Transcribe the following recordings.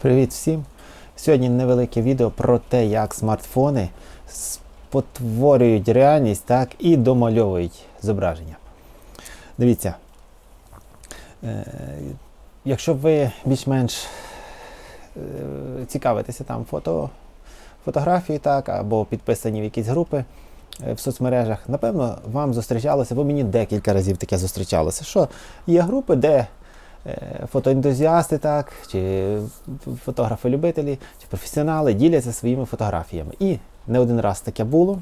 Привіт всім! Сьогодні невелике відео про те, як смартфони спотворюють реальність так, і домальовують зображення. Дивіться, е, якщо ви більш-менш е, цікавитеся там фото, фотографією, так, або підписані в якісь групи е, в соцмережах, напевно, вам зустрічалося, бо мені декілька разів таке зустрічалося, що є групи, де фотоентузіасти, так, чи фотографи-любителі, чи професіонали діляться своїми фотографіями. І не один раз таке було.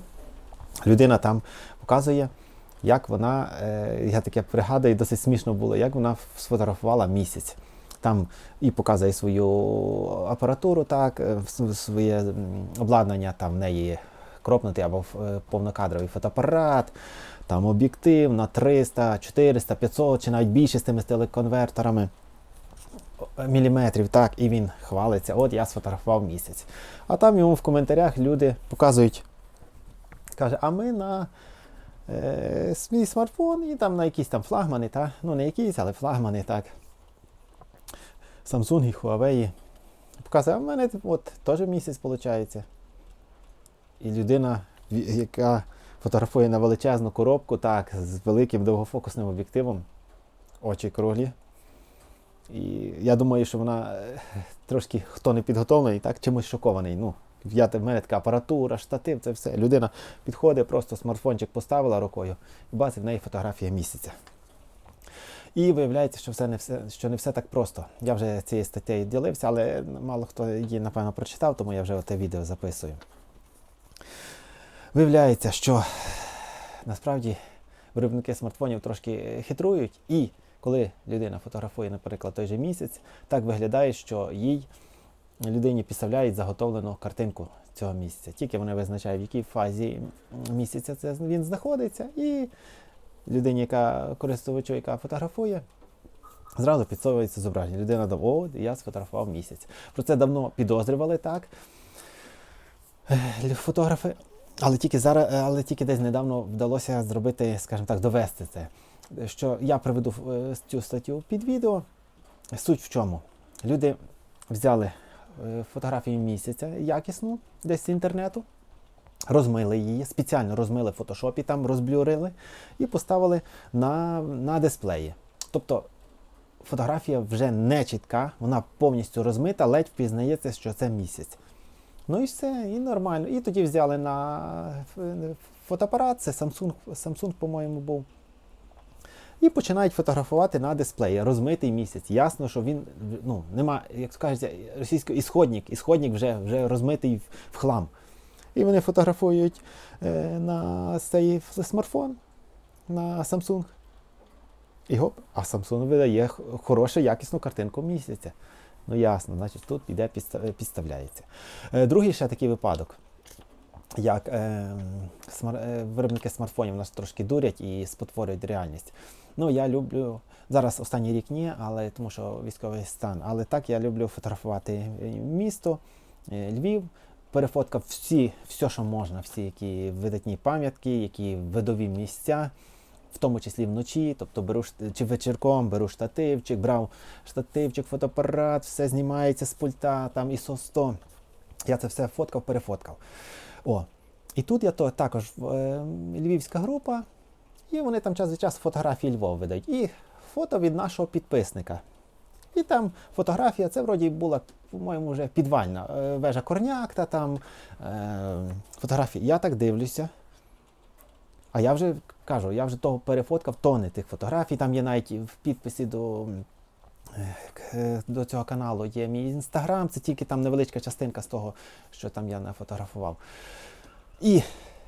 Людина там показує, як вона, е, я таке пригадую, досить смішно було, як вона сфотографувала місяць. Там і показує свою апаратуру, так, е, своє обладнання, там в неї кропнутий або е, повнокадровий фотоапарат, там об'єктив на 300, 400, 500 чи навіть більше з тими телеконверторами міліметрів, так, і він хвалиться, от я сфотографував місяць. А там йому в коментарях люди показують, каже, а ми на е, свій смартфон і там на якісь там флагмани, та? ну не якісь, але флагмани, так. Samsung і Huawei. Показує, а в мене от теж місяць виходить. І людина, яка фотографує на величезну коробку, так, з великим довгофокусним об'єктивом, очі круглі. І я думаю, що вона е, трошки хто не підготовлений, так чимось шокований. Ну, я, в мене така апаратура, штатив, це все. Людина підходить, просто смартфончик поставила рукою і бачить в неї фотографія місяця. І виявляється, що все не все, що не все так просто. Я вже цією статтею ділився, але мало хто її, напевно, прочитав, тому я вже те відео записую. Виявляється, що насправді виробники смартфонів трошки хитрують, і коли людина фотографує, наприклад, той же місяць, так виглядає, що їй людині підставляють заготовлену картинку цього місяця. Тільки вони визначають, в якій фазі місяця це він знаходиться, і людині, яка користувачу, яка фотографує, зразу підсовується зображення. Людина думає, о, я сфотографував місяць. Про це давно підозрювали так. Фотографи. Але тільки зараз, але тільки десь недавно вдалося зробити, скажімо так, довести це. Що я приведу е, цю статтю під відео. Суть в чому? Люди взяли е, фотографію місяця якісну десь з інтернету, розмили її, спеціально розмили в фотошопі, там розблюрили і поставили на, на дисплеї. Тобто фотографія вже не чітка, вона повністю розмита, ледь впізнається, що це місяць. Ну і все, і нормально. І тоді взяли на е, фотоапарат, це Samsung, Samsung по-моєму, був. І починають фотографувати на дисплеї. Розмитий місяць. Ясно, що він ну, нема, як кажеться, російською ісходник. Ісходник вже, вже розмитий в хлам. І вони фотографують е, на цей смартфон на Samsung. І гоп, а Samsung видає хорошу, якісну картинку місяця. Ну ясно, значить тут піде підставляється. Е, Другий ще такий випадок. Як е, смар- е, виробники смартфонів нас трошки дурять і спотворюють реальність. Ну, я люблю зараз останній рік ні, але тому що військовий стан. Але так я люблю фотографувати е, місто, е, Львів, перефоткав всі, все, що можна, всі які видатні пам'ятки, які видові місця, в тому числі вночі. Тобто беру чи вечірком, беру штативчик, брав штативчик, фотоапарат, все знімається з пульта, там ISO 100. Я це все фоткав, перефоткав. О. І тут я то також е, львівська група, і вони там час від часу фотографії Львова видають. І фото від нашого підписника. І там фотографія, це вроді була, по-моєму, вже підвальна е, вежа Корняк, та там е, фотографії. Я так дивлюся. А я вже кажу, я вже того перефоткав тони тих фотографій. Там є навіть в підписі до, е, е, до цього каналу є мій інстаграм, це тільки там невеличка частинка з того, що там я нафотографував. І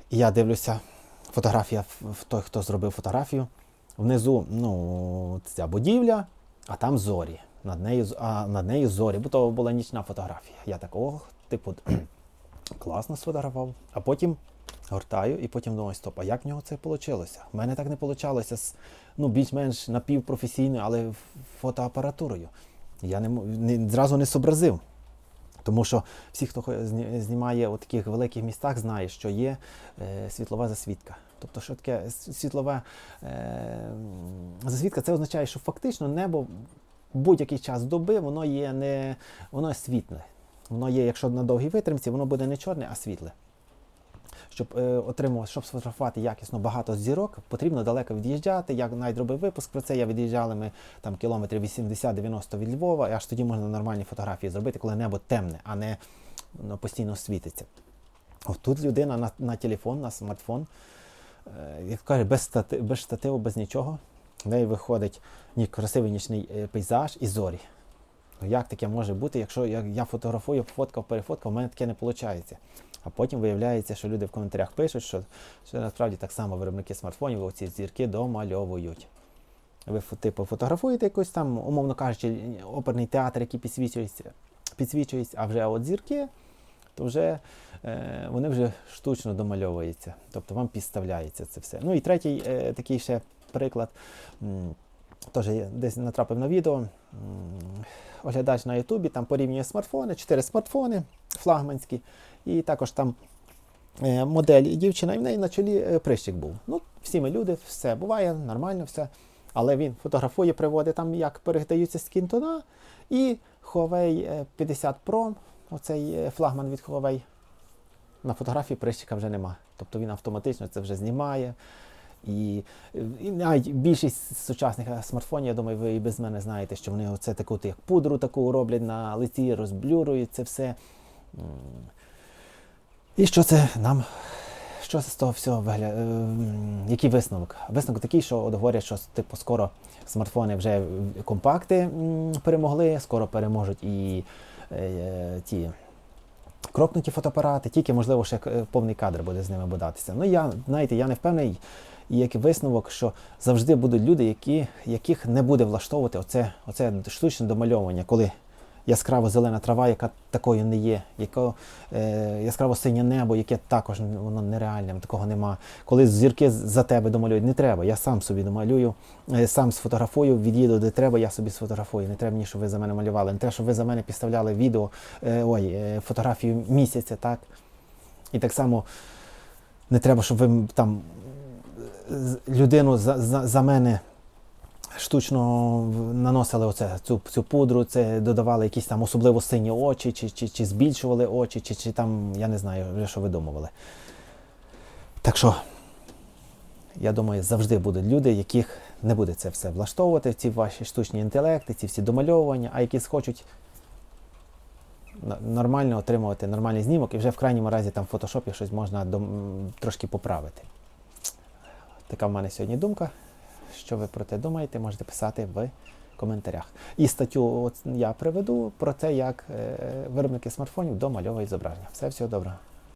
я дивлюся, фотографія в той, хто зробив фотографію. Внизу ну, ця будівля, а там зорі. Над нею, а над нею зорі, бо то була нічна фотографія. Я так, ох, типу, класно сфотографував. А потім гортаю і потім думаю, стоп, а як в нього це вийшло? У мене так не вийшло з ну, більш-менш напівпрофесійною, але фотоапаратурою. Я не, не, зразу не зобразив. Тому що всі, хто знімає у таких великих містах, знає, що є е, світлова засвідка. Тобто, що таке світлова е, засвідка, це означає, що фактично небо будь-який час доби воно є не воно світле. Воно є, якщо на довгій витримці, воно буде не чорне, а світле. Щоб е, отримувати, щоб сфотографувати якісно багато зірок, потрібно далеко від'їжджати. Я навіть робив випуск про це. Я від'їжджали ми там кілометрів 80-90 від Львова, і аж тоді можна нормальні фотографії зробити, коли небо темне, а не ну, постійно світиться. От тут людина на, на телефон, на смартфон, е, як каже, без, стати, без штативу, без нічого. В неї виходить ні, красивий нічний е, пейзаж і зорі. Ну, Як таке може бути, якщо я, я фотографую, фоткав, перефоткав, у мене таке не виходить. А потім виявляється, що люди в коментарях пишуть, що, що насправді так само виробники смартфонів оці зірки домальовують. Ви типу, фотографуєте якийсь там, умовно кажучи, оперний театр, який підсвічується, підсвічується, а вже от зірки, то вже е, вони вже штучно домальовуються. Тобто вам підставляється це все. Ну і третій е, такий ще приклад. Я десь натрапив на відео. Оглядач на Ютубі там порівнює смартфони, чотири смартфони флагманські, і також там е, модель і дівчина, і в неї на чолі е, прищик був. Ну, всі ми люди, все буває, нормально все. Але він фотографує, приводить там, як передаються скінтона, і Huawei е, 50 Pro, оцей е, флагман від Huawei, на фотографії прищика вже нема. Тобто він автоматично це вже знімає. І, і навіть більшість сучасних е, смартфонів, я думаю, ви і без мене знаєте, що вони оце таку як пудру таку роблять на лиці, розблюрують це все. І що це нам? Що це з того всього виглядає? Який висновок? Висновок такий, що от говорять, що типу скоро смартфони вже компакти перемогли, скоро переможуть і е, е, ті кропнуті фотоапарати, тільки можливо ще е, повний кадр буде з ними бодатися. Ну я знаєте, я не впевнений. І як висновок, що завжди будуть люди, які, яких не буде влаштовувати оце, оце штучне домальовування, коли яскраво зелена трава, яка такою не є, яко, е, яскраво синє небо, яке також воно нереальне, такого нема. Коли зірки за тебе домалюють, не треба. Я сам собі домалюю, е, сам сфотографую, від'їду де треба, я собі сфотографую. Не треба мені, щоб ви за мене малювали. Не треба, щоб ви за мене підставляли відео, е, ой, е, фотографію місяця, так. І так само не треба, щоб ви там людину за, за, за мене штучно наносили оце, цю, цю пудру, це додавали якісь там особливо сині очі, чи, чи, чи збільшували очі, чи, чи там, я не знаю, що видумували. Так що, я думаю, завжди будуть люди, яких не буде це все влаштовувати, ці ваші штучні інтелекти, ці всі домальовування, а які схочуть нормально отримувати нормальний знімок і вже в крайньому разі там в фотошопі щось можна трошки поправити. Така в мене сьогодні думка. Що ви про те думаєте, можете писати в коментарях. І статтю от я приведу про те, як е, виробники смартфонів домальовують зображення. Все, всього доброго.